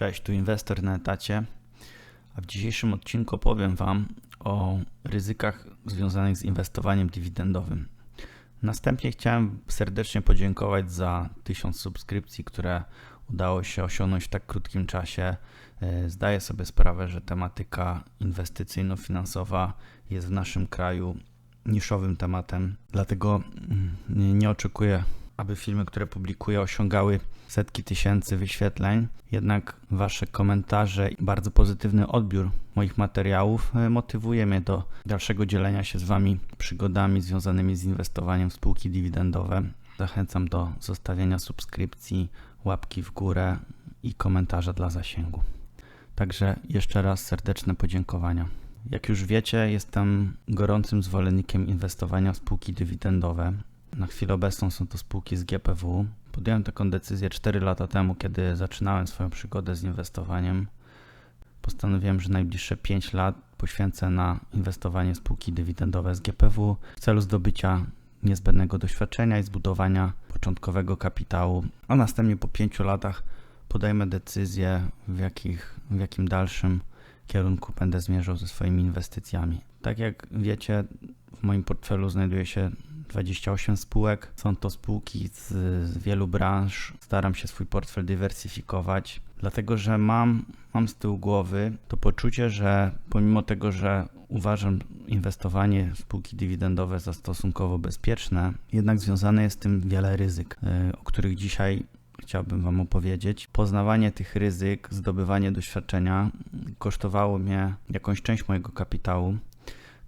Cześć, tu inwestor na etacie. A w dzisiejszym odcinku opowiem Wam o ryzykach związanych z inwestowaniem dywidendowym. Następnie chciałem serdecznie podziękować za tysiąc subskrypcji, które udało się osiągnąć w tak krótkim czasie. E, zdaję sobie sprawę, że tematyka inwestycyjno-finansowa jest w naszym kraju niszowym tematem, dlatego mm, nie oczekuję, aby filmy, które publikuję, osiągały setki tysięcy wyświetleń. Jednak Wasze komentarze i bardzo pozytywny odbiór moich materiałów e, motywuje mnie do dalszego dzielenia się z Wami przygodami związanymi z inwestowaniem w spółki dywidendowe. Zachęcam do zostawienia subskrypcji, łapki w górę i komentarza dla zasięgu. Także jeszcze raz serdeczne podziękowania. Jak już wiecie, jestem gorącym zwolennikiem inwestowania w spółki dywidendowe. Na chwilę obecną są to spółki z GPW. Podjąłem taką decyzję 4 lata temu, kiedy zaczynałem swoją przygodę z inwestowaniem. Postanowiłem, że najbliższe 5 lat poświęcę na inwestowanie spółki dywidendowe z GPW w celu zdobycia niezbędnego doświadczenia i zbudowania początkowego kapitału, a następnie po 5 latach podejmę decyzję, w, jakich, w jakim dalszym kierunku będę zmierzał ze swoimi inwestycjami. Tak jak wiecie, w moim portfelu znajduje się 28 spółek. Są to spółki z, wielu branż. Staram się swój portfel dywersyfikować, dlatego że mam, mam z tyłu głowy to poczucie, że pomimo tego, że uważam inwestowanie w spółki dywidendowe za stosunkowo bezpieczne, jednak związane jest z tym wiele ryzyk, y, o których dzisiaj chciałbym Wam opowiedzieć. Poznawanie tych ryzyk, zdobywanie doświadczenia kosztowało mnie jakąś część mojego kapitału,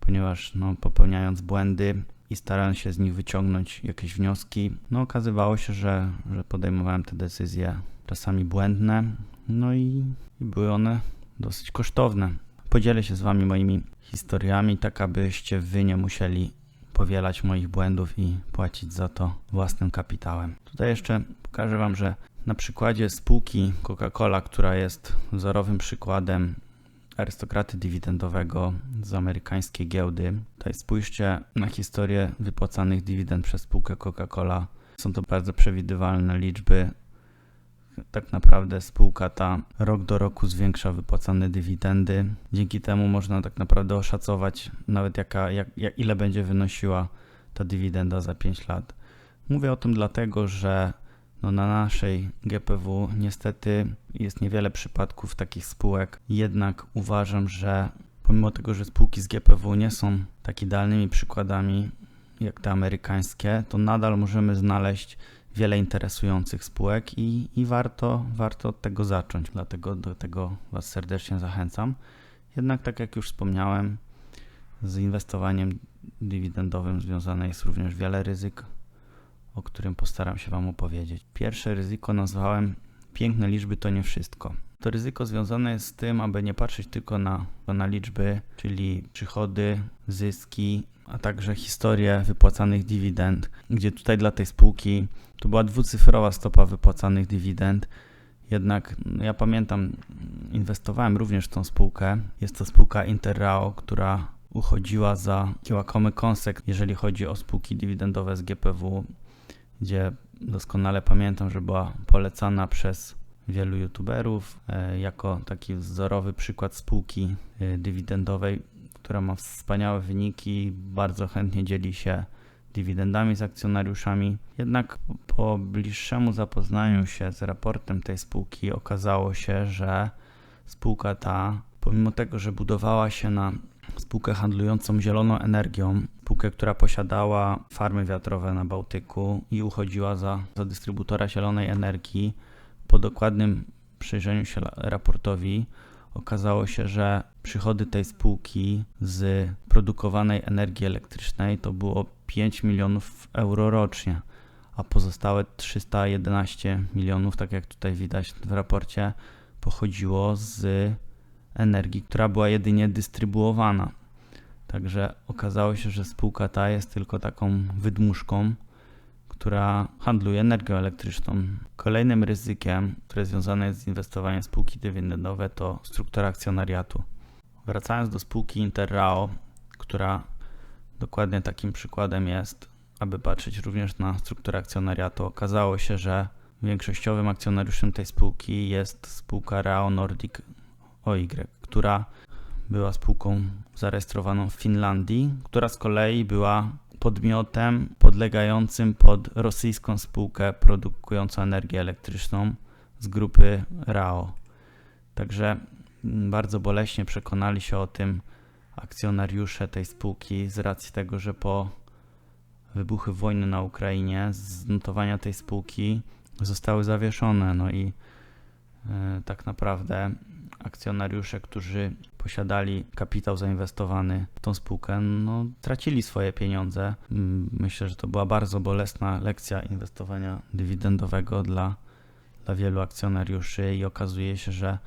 ponieważ no, popełniając błędy i starając się z nich wyciągnąć jakieś wnioski, no okazywało się, że, że podejmowałem te decyzje czasami błędne, no i, i były one dosyć kosztowne. Podzielę się z Wami moimi historiami, tak abyście Wy nie musieli powielać moich błędów i płacić za to własnym kapitałem. Tutaj jeszcze pokażę Wam, że na przykładzie spółki Coca-Cola, która jest wzorowym przykładem arystokraty dywidendowego z amerykańskiej giełdy. Tutaj spójrzcie na historię wypłacanych dywidend przez spółkę Coca-Cola. Są to bardzo przewidywalne liczby. Tak naprawdę spółka ta rok do roku zwiększa wypłacane dywidendy. Dzięki temu można tak naprawdę oszacować nawet jaka, jak, jak, ile będzie wynosiła ta dywidenda za 5 lat. Mówię o tym dlatego, że no na naszej GPW niestety jest niewiele przypadków takich spółek, jednak uważam, że pomimo tego, że spółki z GPW nie są tak idealnymi przykładami jak te amerykańskie, to nadal możemy znaleźć wiele interesujących spółek i, i warto, warto od tego zacząć. Dlatego do tego Was serdecznie zachęcam. Jednak, tak jak już wspomniałem, z inwestowaniem dywidendowym związane jest również wiele ryzyk, o którym postaram się Wam opowiedzieć. Pierwsze ryzyko nazwałem piękne liczby to nie wszystko. To ryzyko związane jest z tym, aby nie patrzeć tylko na, na liczby, czyli przychody, zyski, a także historię wypłacanych dywidend, gdzie tutaj dla tej spółki to była dwucyfrowa stopa wypłacanych dywidend. Jednak no ja pamiętam, inwestowałem również w tą spółkę. Jest to spółka Interrao, która uchodziła za łakomy kąsek, jeżeli chodzi o spółki dywidendowe z GPW gdzie doskonale pamiętam, że była polecana przez wielu youtuberów e, jako taki wzorowy przykład spółki e, dywidendowej, która ma wspaniałe wyniki, bardzo chętnie dzieli się dywidendami z akcjonariuszami. Jednak po bliższemu zapoznaniu się z raportem tej spółki okazało się, że spółka ta, pomimo tego, że budowała się na spółkę handlującą zieloną energią, spółkę, która posiadała farmy wiatrowe na Bałtyku i uchodziła za, za dystrybutora zielonej energii. Po dokładnym przyjrzeniu się raportowi okazało się, że przychody tej spółki z produkowanej energii elektrycznej to było 5 milionów euro rocznie, a pozostałe 311 milionów, tak jak tutaj widać w raporcie, pochodziło z energii, która była jedynie dystrybuowana. Także okazało się, że spółka ta jest tylko taką wydmuszką, która handluje energią elektryczną. Kolejnym ryzykiem, które związane jest z inwestowaniem w spółki dywidendowe, to struktura akcjonariatu. Wracając do spółki Interrao, która dokładnie takim przykładem jest, aby patrzeć również na strukturę akcjonariatu, okazało się, że większościowym akcjonariuszem tej spółki jest spółka Rao Nordic OY, która była spółką zarejestrowaną w Finlandii, która z kolei była podmiotem podlegającym pod rosyjską spółkę produkującą energię elektryczną z grupy RAO. Także bardzo boleśnie przekonali się o tym akcjonariusze tej spółki z racji tego, że po wybuchu wojny na Ukrainie z notowania tej spółki zostały zawieszone. No i e, tak naprawdę akcjonariusze, którzy posiadali kapitał zainwestowany w tą spółkę, no, tracili swoje pieniądze. Myślę, że to była bardzo bolesna lekcja inwestowania dywidendowego dla, dla wielu akcjonariuszy i okazuje się, że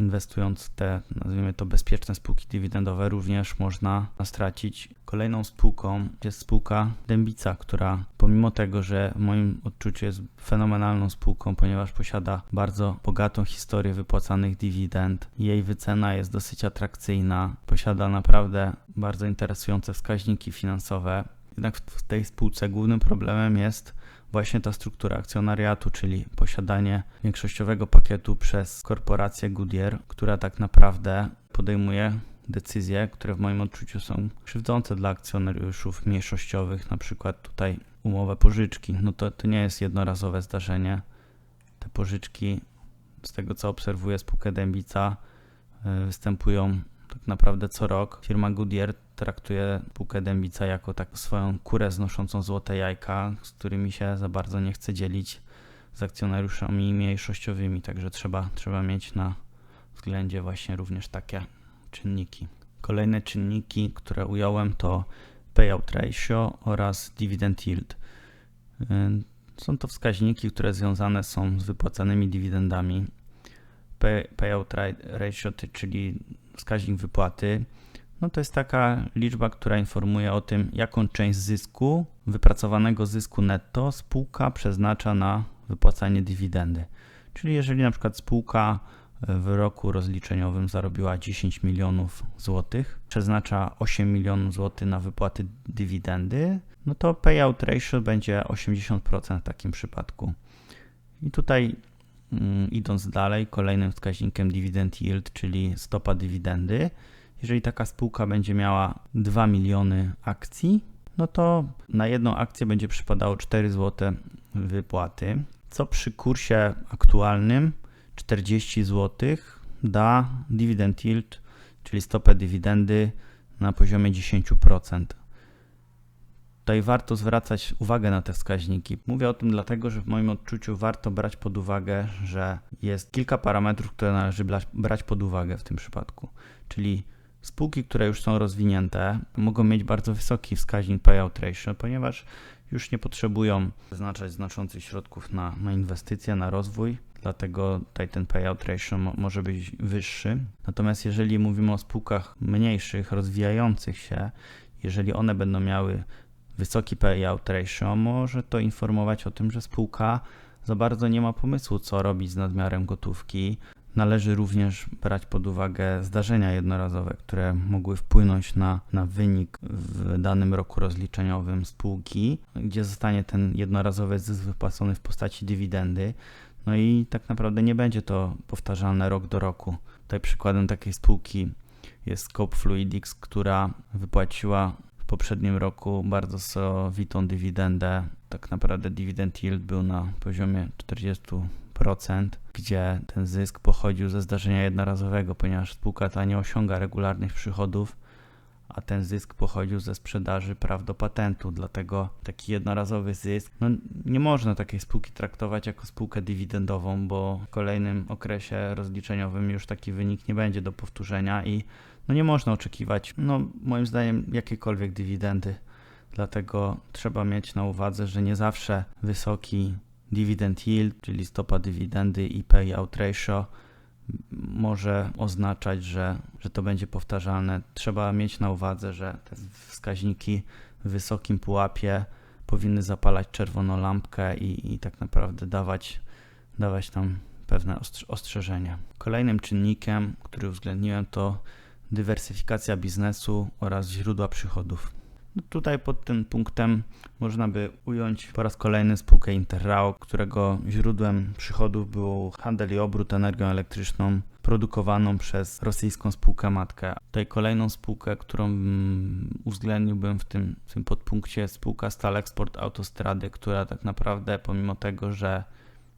inwestując w te, nazwijmy to, bezpieczne spółki dywidendowe, również można stracić. Kolejną spółką jest spółka Dębica, która pomimo tego, że w moim odczuciu jest fenomenalną spółką, ponieważ posiada bardzo bogatą historię wypłacanych dywidend, jej wycena jest dosyć atrakcyjna, posiada naprawdę bardzo interesujące wskaźniki finansowe. Jednak w tej spółce głównym problemem jest właśnie ta struktura akcjonariatu, czyli posiadanie większościowego pakietu przez korporację Goodyear, która tak naprawdę podejmuje decyzje, które w moim odczuciu są krzywdzące dla akcjonariuszów mniejszościowych, na przykład tutaj umowę pożyczki. No to, to nie jest jednorazowe zdarzenie. Te pożyczki, z tego co obserwuję spółkę Dębica, e, występują tak naprawdę co rok. Firma Goodyear traktuje spółkę Dębica jako tak swoją kurę znoszącą złote jajka, z którymi się za bardzo nie chce dzielić z akcjonariuszami mniejszościowymi, także trzeba, trzeba mieć na względzie właśnie również takie czynniki. Kolejne czynniki, które ująłem to payout ratio oraz dividend yield. Są to wskaźniki, które związane są z wypłacanymi dywidendami. Payout ratio, czyli wskaźnik wypłaty, no to jest taka liczba, która informuje o tym, jaką część zysku, wypracowanego zysku netto spółka przeznacza na wypłacanie dywidendy. Czyli jeżeli na przykład spółka w roku rozliczeniowym zarobiła 10 milionów złotych, przeznacza 8 milionów złotych na wypłaty dywidendy, no to payout ratio będzie 80% w takim przypadku. I tutaj mm, idąc dalej, kolejnym wskaźnikiem dividend yield, czyli stopa dywidendy, jeżeli taka spółka będzie miała 2 miliony akcji, no to na jedną akcję będzie przypadało 4 zł wypłaty, co przy kursie aktualnym 40 zł da dividend yield, czyli stopę dywidendy na poziomie 10%. Tutaj warto zwracać uwagę na te wskaźniki. Mówię o tym dlatego, że w moim odczuciu warto brać pod uwagę, że jest kilka parametrów, które należy brać pod uwagę w tym przypadku. Czyli Spółki, które już są rozwinięte, mogą mieć bardzo wysoki wskaźnik payout ratio, ponieważ już nie potrzebują wyznaczać znaczących środków na, na inwestycje, na rozwój, dlatego tutaj ten payout ratio mo może być wyższy. Natomiast jeżeli mówimy o spółkach mniejszych, rozwijających się, jeżeli one będą miały wysoki payout ratio, może to informować o tym, że spółka za bardzo nie ma pomysłu, co robić z nadmiarem gotówki, Należy również brać pod uwagę zdarzenia jednorazowe, które mogły wpłynąć na, na wynik w danym roku rozliczeniowym spółki, gdzie zostanie ten jednorazowy zysk wypłacony w postaci dywidendy. No i tak naprawdę nie będzie to powtarzalne rok do roku. Tutaj przykładem takiej spółki jest Scope Fluidics, która wypłaciła w poprzednim roku bardzo sowitą dywidendę. Tak naprawdę dywidend yield był na poziomie 40 gdzie ten zysk pochodził ze zdarzenia jednorazowego, ponieważ spółka ta nie osiąga regularnych przychodów, a ten zysk pochodził ze sprzedaży praw do patentu. Dlatego taki jednorazowy zysk, no nie można takiej spółki traktować jako spółkę dywidendową, bo w kolejnym okresie rozliczeniowym już taki wynik nie będzie do powtórzenia i no nie można oczekiwać, no moim zdaniem, jakiejkolwiek dywidendy. Dlatego trzeba mieć na uwadze, że nie zawsze wysoki dividend yield, czyli stopa dywidendy i payout ratio może oznaczać, że, że to będzie powtarzalne. Trzeba mieć na uwadze, że te wskaźniki w wysokim pułapie powinny zapalać czerwoną lampkę i, i tak naprawdę dawać, dawać tam pewne ostrzeżenia. Kolejnym czynnikiem, który uwzględniłem, to dywersyfikacja biznesu oraz źródła przychodów. No tutaj pod tym punktem można by ująć po raz kolejny spółkę Interrao, którego źródłem przychodów był handel i obrót energią elektryczną produkowaną przez rosyjską spółkę matkę. Tutaj kolejną spółkę, którą mm, uwzględniłbym w tym, w tym podpunkcie, spółka Stal Export Autostrady, która tak naprawdę pomimo tego, że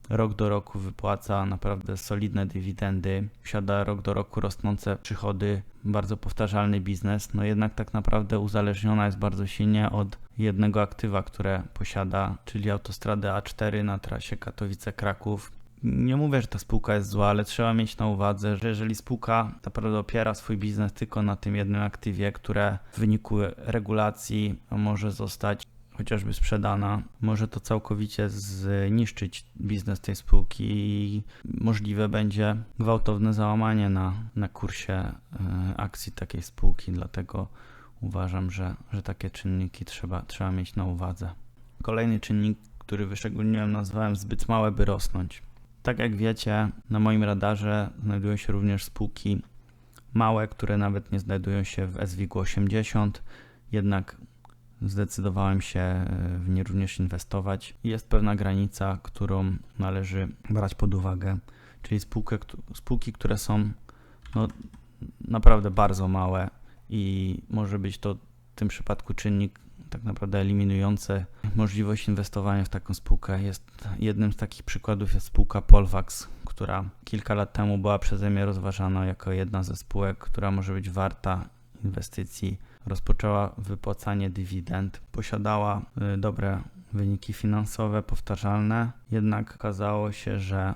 rok do roku wypłaca naprawdę solidne dywidendy, posiada rok do roku rosnące przychody, bardzo powtarzalny biznes, no jednak tak naprawdę uzależniona jest bardzo silnie od jednego aktywa, które posiada, czyli autostradę A4 na trasie Katowice-Kraków. Nie mówię, że ta spółka jest zła, ale trzeba mieć na uwadze, że jeżeli spółka naprawdę opiera swój biznes tylko na tym jednym aktywie, które w wyniku regulacji może zostać chociażby sprzedana, może to całkowicie zniszczyć biznes tej spółki i możliwe będzie gwałtowne załamanie na, na kursie e, akcji takiej spółki. Dlatego uważam, że, że takie czynniki trzeba, trzeba mieć na uwadze. Kolejny czynnik, który wyszczególniłem, nazwałem zbyt małe, by rosnąć. Tak jak wiecie, na moim radarze znajdują się również spółki małe, które nawet nie znajdują się w SWIG 80, jednak zdecydowałem się e, w nie również inwestować. Jest pewna granica, którą należy brać pod uwagę, czyli spółkę, spółki, które są no, naprawdę bardzo małe i może być to w tym przypadku czynnik tak naprawdę eliminujący możliwość inwestowania w taką spółkę. Jest jednym z takich przykładów jest spółka Polvax, która kilka lat temu była przeze mnie rozważana jako jedna ze spółek, która może być warta inwestycji rozpoczęła wypłacanie dywidend, posiadała y, dobre wyniki finansowe, powtarzalne, jednak okazało się, że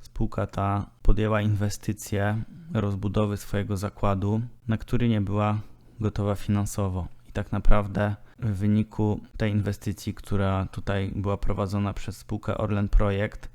spółka ta podjęła inwestycje rozbudowy swojego zakładu, na który nie była gotowa finansowo. I tak naprawdę w wyniku tej inwestycji, która tutaj była prowadzona przez spółkę Orlen Projekt,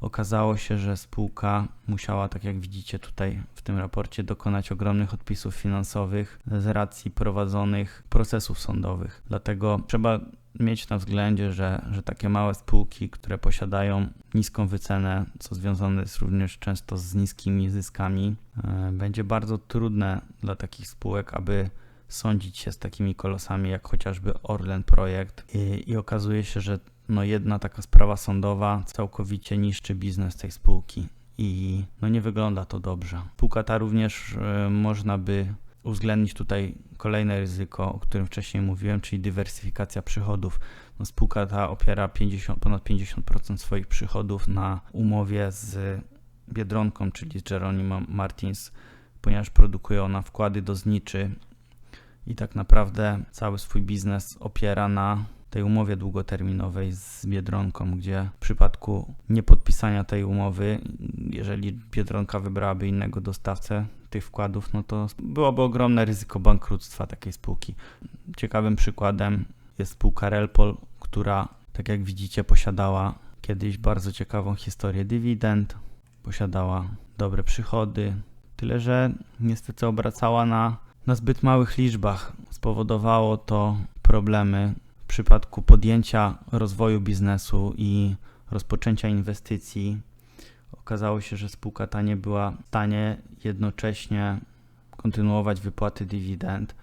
Okazało się, że spółka musiała, tak jak widzicie tutaj w tym raporcie, dokonać ogromnych odpisów finansowych z racji prowadzonych procesów sądowych. Dlatego trzeba mieć na względzie, że, że takie małe spółki, które posiadają niską wycenę, co związane jest również często z niskimi zyskami, e, będzie bardzo trudne dla takich spółek, aby sądzić się z takimi kolosami jak chociażby Orlen Projekt i, i okazuje się, że no jedna taka sprawa sądowa całkowicie niszczy biznes tej spółki i no nie wygląda to dobrze. Spółka ta również y, można by uwzględnić tutaj kolejne ryzyko, o którym wcześniej mówiłem, czyli dywersyfikacja przychodów. No spółka ta opiera 50, ponad 50% swoich przychodów na umowie z Biedronką, czyli z Jeronimo Martins, ponieważ produkuje ona wkłady do zniczy i tak naprawdę cały swój biznes opiera na tej umowie długoterminowej z Biedronką, gdzie w przypadku niepodpisania tej umowy, jeżeli Biedronka wybrałaby innego dostawcę tych wkładów, no to byłoby ogromne ryzyko bankructwa takiej spółki. Ciekawym przykładem jest spółka Relpol, która, tak jak widzicie, posiadała kiedyś bardzo ciekawą historię dywidend, posiadała dobre przychody, tyle że niestety obracała na, na zbyt małych liczbach. Spowodowało to problemy w przypadku podjęcia rozwoju biznesu i rozpoczęcia inwestycji okazało się, że spółka ta nie była w stanie jednocześnie kontynuować wypłaty dywidend,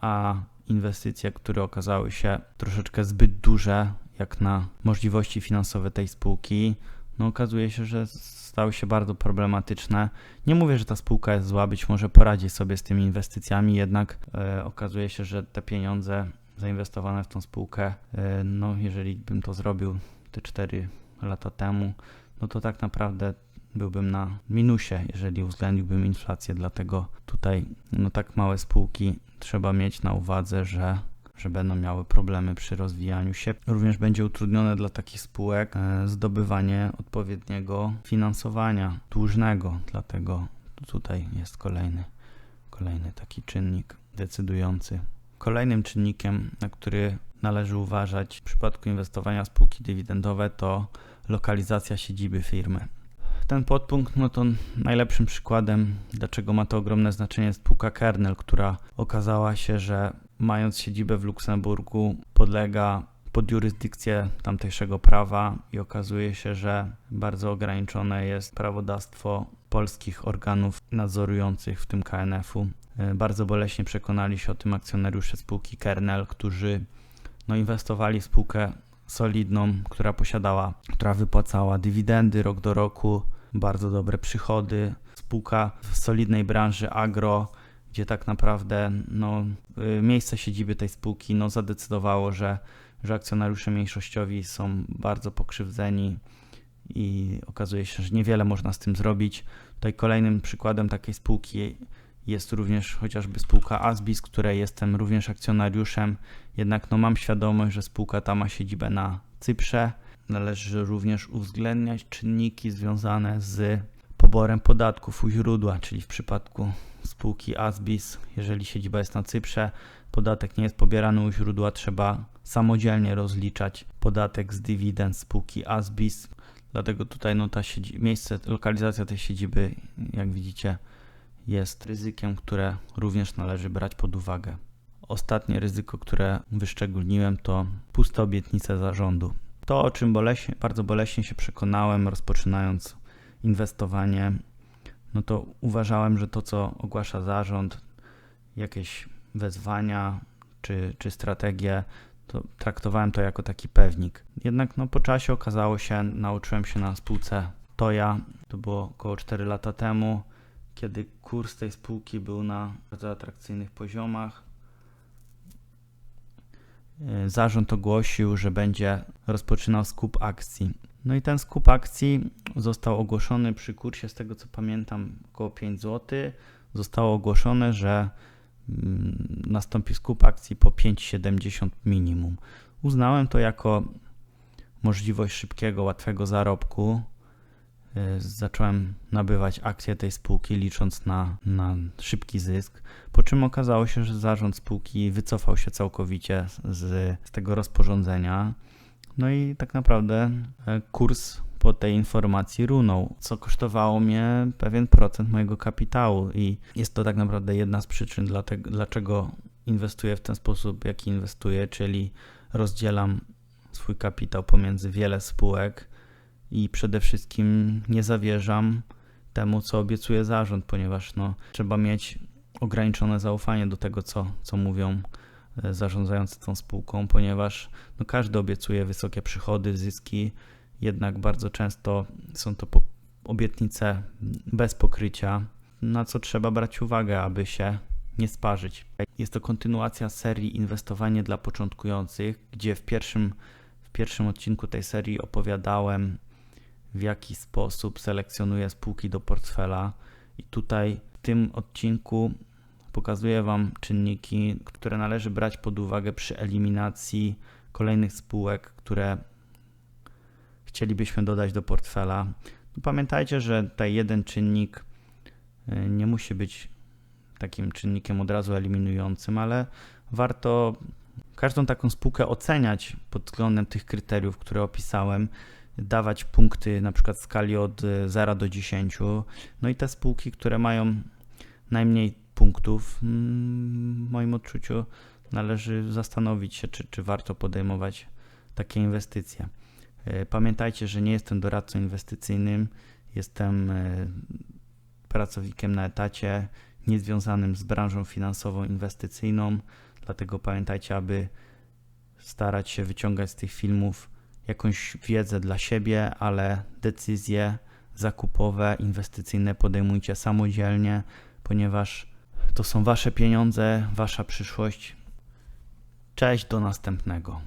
a inwestycje, które okazały się troszeczkę zbyt duże, jak na możliwości finansowe tej spółki, no okazuje się, że stały się bardzo problematyczne. Nie mówię, że ta spółka jest zła, być może poradzi sobie z tymi inwestycjami, jednak e, okazuje się, że te pieniądze zainwestowane w tą spółkę, e, no jeżeli bym to zrobił te 4 lata temu, no to tak naprawdę byłbym na minusie, jeżeli uwzględniłbym inflację, dlatego tutaj no tak małe spółki trzeba mieć na uwadze, że że będą miały problemy przy rozwijaniu się. Również będzie utrudnione dla takich spółek e, zdobywanie odpowiedniego finansowania dłużnego, dlatego tutaj jest kolejny, kolejny taki czynnik decydujący. Kolejnym czynnikiem, na który należy uważać w przypadku inwestowania w spółki dywidendowe, to lokalizacja siedziby firmy. Ten podpunkt, no to najlepszym przykładem, dlaczego ma to ogromne znaczenie, jest spółka Kernel, która okazała się, że mając siedzibę w Luksemburgu, podlega pod jurysdykcję tamtejszego prawa i okazuje się, że bardzo ograniczone jest prawodawstwo polskich organów nadzorujących, w tym KNF-u. E, bardzo boleśnie przekonali się o tym akcjonariusze spółki Kernel, którzy no, inwestowali w spółkę solidną, która posiadała, która wypłacała dywidendy rok do roku, bardzo dobre przychody. Spółka w solidnej branży agro, gdzie tak naprawdę no, y, miejsce siedziby tej spółki no, zadecydowało, że, że akcjonariusze mniejszościowi są bardzo pokrzywdzeni i okazuje się, że niewiele można z tym zrobić. Tutaj kolejnym przykładem takiej spółki jest również chociażby spółka Asbis, której jestem również akcjonariuszem, jednak no, mam świadomość, że spółka ta ma siedzibę na Cyprze. Należy również uwzględniać czynniki związane z poborem podatków u źródła, czyli w przypadku spółki Asbis, jeżeli siedziba jest na Cyprze, podatek nie jest pobierany u źródła, trzeba samodzielnie rozliczać podatek z dywidend spółki Asbis. Dlatego tutaj no, ta miejsce, lokalizacja tej siedziby, jak widzicie, jest ryzykiem, które również należy brać pod uwagę. Ostatnie ryzyko, które wyszczególniłem, to puste obietnice zarządu. To, o czym boleśnie, bardzo boleśnie się przekonałem, rozpoczynając inwestowanie, no to uważałem, że to, co ogłasza zarząd, jakieś wezwania czy, czy strategie, to traktowałem to jako taki pewnik. Jednak no, po czasie okazało się, nauczyłem się na spółce Toja, to było około 4 lata temu, kiedy kurs tej spółki był na bardzo atrakcyjnych poziomach. E, zarząd ogłosił, że będzie rozpoczynał skup akcji. No i ten skup akcji został ogłoszony przy kursie, z tego co pamiętam, około 5 zł. Zostało ogłoszone, że nastąpi skup akcji po 5,70 minimum. Uznałem to jako możliwość szybkiego, łatwego zarobku. Y, zacząłem nabywać akcje tej spółki, licząc na, na szybki zysk. Po czym okazało się, że zarząd spółki wycofał się całkowicie z, z tego rozporządzenia. No i tak naprawdę e, kurs po tej informacji runął, co kosztowało mnie pewien procent mojego kapitału i jest to tak naprawdę jedna z przyczyn, dlaczego inwestuję w ten sposób, jaki inwestuję, czyli rozdzielam swój kapitał pomiędzy wiele spółek i przede wszystkim nie zawierzam temu, co obiecuje zarząd, ponieważ no, trzeba mieć ograniczone zaufanie do tego, co, co mówią e, zarządzający tą spółką, ponieważ no, każdy obiecuje wysokie przychody, zyski, jednak bardzo często są to obietnice bez pokrycia, na co trzeba brać uwagę, aby się nie sparzyć. Jest to kontynuacja serii Inwestowanie dla początkujących, gdzie w pierwszym, w pierwszym odcinku tej serii opowiadałem, w jaki sposób selekcjonuję spółki do portfela. I tutaj w tym odcinku pokazuję Wam czynniki, które należy brać pod uwagę przy eliminacji kolejnych spółek, które chcielibyśmy dodać do portfela. No pamiętajcie, że tutaj jeden czynnik y, nie musi być takim czynnikiem od razu eliminującym, ale warto każdą taką spółkę oceniać pod względem tych kryteriów, które opisałem, dawać punkty na przykład w skali od 0 do 10. No i te spółki, które mają najmniej punktów, mm, w moim odczuciu należy zastanowić się, czy, czy warto podejmować takie inwestycje. E, pamiętajcie, że nie jestem doradcą inwestycyjnym, jestem e, pracownikiem na etacie, niezwiązanym z branżą finansową, inwestycyjną, dlatego pamiętajcie, aby starać się wyciągać z tych filmów jakąś wiedzę dla siebie, ale decyzje zakupowe, inwestycyjne podejmujcie samodzielnie, ponieważ to są wasze pieniądze, wasza przyszłość. Cześć, do następnego.